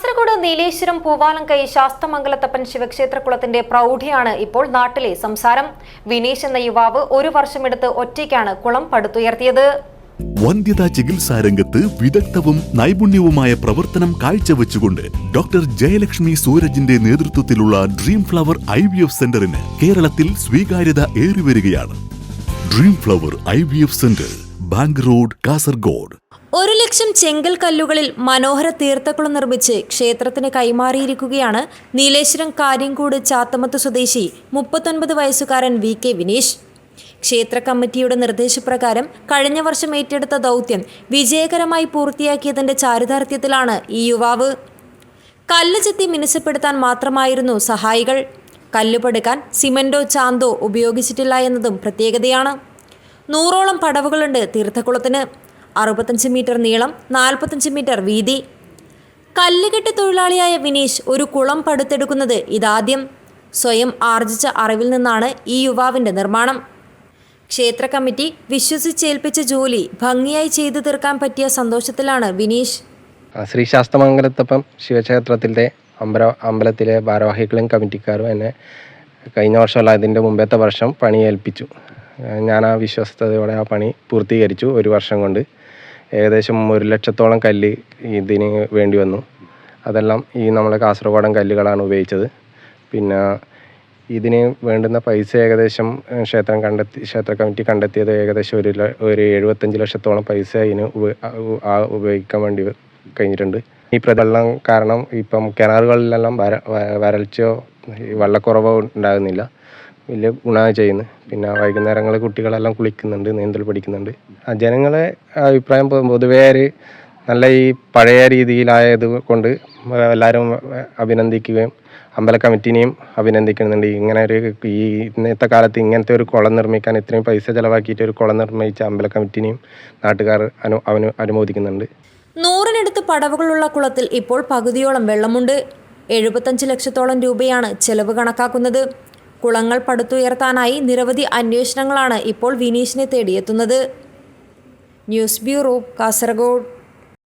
കാസർഗോഡ് നീലേശ്വരം പൂവാലങ്കൈ ശാസ്തമംഗലത്തപ്പൻ ശിവക്ഷേത്രക്കുളത്തിന്റെ പ്രൗഢിയാണ് ഇപ്പോൾ നാട്ടിലെ സംസാരം. വിനീഷ് എന്ന യുവാവ് ഒരു വർഷമെടുത്ത് ഒറ്റയ്ക്കാണ് കുളം പടുത്തുയർത്തിയത്. വന്ധ്യതാ ചികിത്സാ രംഗത്ത് വിദഗ്ധവും നൈപുണ്യവുമായ പ്രവർത്തനം കാഴ്ചവെച്ചുകൊണ്ട് ഡോക്ടർ ജയലക്ഷ്മി സൂരജിന്റെ നേതൃത്വത്തിലുള്ള dream flower I V F സെന്ററിന് കേരളത്തിൽ സ്വീകാര്യത ഏറിവരികയാണ്. Dream flower I V F centre bank road Kasaragod. ഒരു ലക്ഷം ചെങ്കൽ കല്ലുകളിൽ മനോഹര തീർത്ഥക്കുളം നിർമ്മിച്ച് ക്ഷേത്രത്തിന് കൈമാറിയിരിക്കുകയാണ് നീലേശ്വരം കാര്യംകൂട് ചാത്തമത്ത് സ്വദേശി മുപ്പത്തൊൻപത് വയസ്സുകാരൻ വി കെ വിനീഷ്. ക്ഷേത്ര കമ്മിറ്റിയുടെ നിർദ്ദേശപ്രകാരം കഴിഞ്ഞ വർഷം ഏറ്റെടുത്ത ദൗത്യം വിജയകരമായി പൂർത്തിയാക്കിയതിന്റെ ചാരിതാർത്ഥ്യത്തിലാണ് ഈ യുവാവ്. കല്ല് ചെത്തി മിനുസപ്പെടുത്താൻ മാത്രമായിരുന്നു സഹായികൾ. കല്ലുപടുക്കാൻ സിമന്റോ ചാന്തോ ഉപയോഗിച്ചിട്ടില്ല എന്നതും പ്രത്യേകതയാണ്. നൂറോളം പടവുകളുണ്ട് തീർത്ഥക്കുളത്തിന്. അറുപത്തഞ്ച് മീറ്റർ നീളം നാൽപ്പത്തഞ്ച് മീറ്റർ വീതി. കല്ലുകെട്ട് തൊഴിലാളിയായ വിനീഷ് ഒരു കുളം പടുത്തെടുക്കുന്നത് ഇതാദ്യം. സ്വയം ആർജിച്ച അറിവിൽ നിന്നാണ് ഈ യുവാവിന്റെ നിർമ്മാണം. ക്ഷേത്ര കമ്മിറ്റി വിശ്വസിച്ചേൽപ്പിച്ച ജോലി ഭംഗിയായി ചെയ്തു തീർക്കാൻ പറ്റിയ സന്തോഷത്തിലാണ് വിനീഷ്. ശ്രീ ശാസ്തമംഗലത്തപ്പം ശിവക്ഷേത്രത്തിലെ അമ്പല അമ്പലത്തിലെ ഭാരവാഹികളും കമ്മിറ്റിക്കാരും എന്നെ കഴിഞ്ഞ വർഷമല്ല അതിന്റെ മുമ്പത്തെ വർഷം പണി ഏൽപ്പിച്ചു ഞാൻ ആ വിശ്വസ്തയോടെ ആ പണി പൂർത്തീകരിച്ചു ഒരു വർഷം കൊണ്ട്. ഏകദേശം ഒരു ലക്ഷത്തോളം കല്ല് ഇതിന് വേണ്ടി വന്നു. അതെല്ലാം ഈ നമ്മളെ കാസർഗോഡൻ കല്ലുകളാണ് ഉപയോഗിച്ചത്. പിന്നെ ഇതിന് വേണ്ടുന്ന പൈസ ഏകദേശം ക്ഷേത്രം കണ്ടെത്തി ക്ഷേത്ര കമ്മിറ്റി കണ്ടെത്തിയത് ഏകദേശം ഒരു ഒരു എഴുപത്തഞ്ച് ലക്ഷത്തോളം പൈസ ആ- ഉപയോഗിക്കാൻ വേണ്ടി കഴിഞ്ഞിട്ടുണ്ട്. ഈ പ്രതിവെള്ളം കാരണം ഇപ്പം കിണറുകളിലെല്ലാം വര വരൾച്ചയോ വെള്ളക്കുറവോ ഉണ്ടാകുന്നില്ല. വലിയ ഗുണമാണ് ചെയ്യുന്നത്. പിന്നെ വൈകുന്നേരങ്ങളിൽ കുട്ടികളെല്ലാം കുളിക്കുന്നുണ്ട് നീന്തൽ പഠിക്കുന്നുണ്ട്. ജനങ്ങളെ അഭിപ്രായം പൊതുവേ നല്ല ഈ പഴയ രീതിയിലായത് കൊണ്ട് എല്ലാവരും അഭിനന്ദിക്കുകയും അമ്പല കമ്മിറ്റിനെയും അഭിനന്ദിക്കുന്നുണ്ട്. ഇങ്ങനെ ഒരു ഈ ഇന്നത്തെ കാലത്ത് ഇങ്ങനത്തെ ഒരു കുളം നിർമ്മിക്കാൻ ഇത്രയും പൈസ ചിലവാക്കിയിട്ട് ഒരു കുളം നിർമ്മിച്ച അമ്പല കമ്മിറ്റിനെയും നാട്ടുകാർ അനു അവന് അനുമോദിക്കുന്നുണ്ട്. നൂറിനടുത്ത് പടവുകളുള്ള കുളത്തിൽ ഇപ്പോൾ പകുതിയോളം വെള്ളമുണ്ട്. എഴുപത്തഞ്ച് ലക്ഷത്തോളം രൂപയാണ് ചെലവ് കണക്കാക്കുന്നത്. കുളങ്ങൾ പടുത്തുയർത്താനായി നിരവധി അന്വേഷണങ്ങളാണ് ഇപ്പോൾ വിനീഷിനെ തേടിയെത്തുന്നത്. News bureau Kasaragod.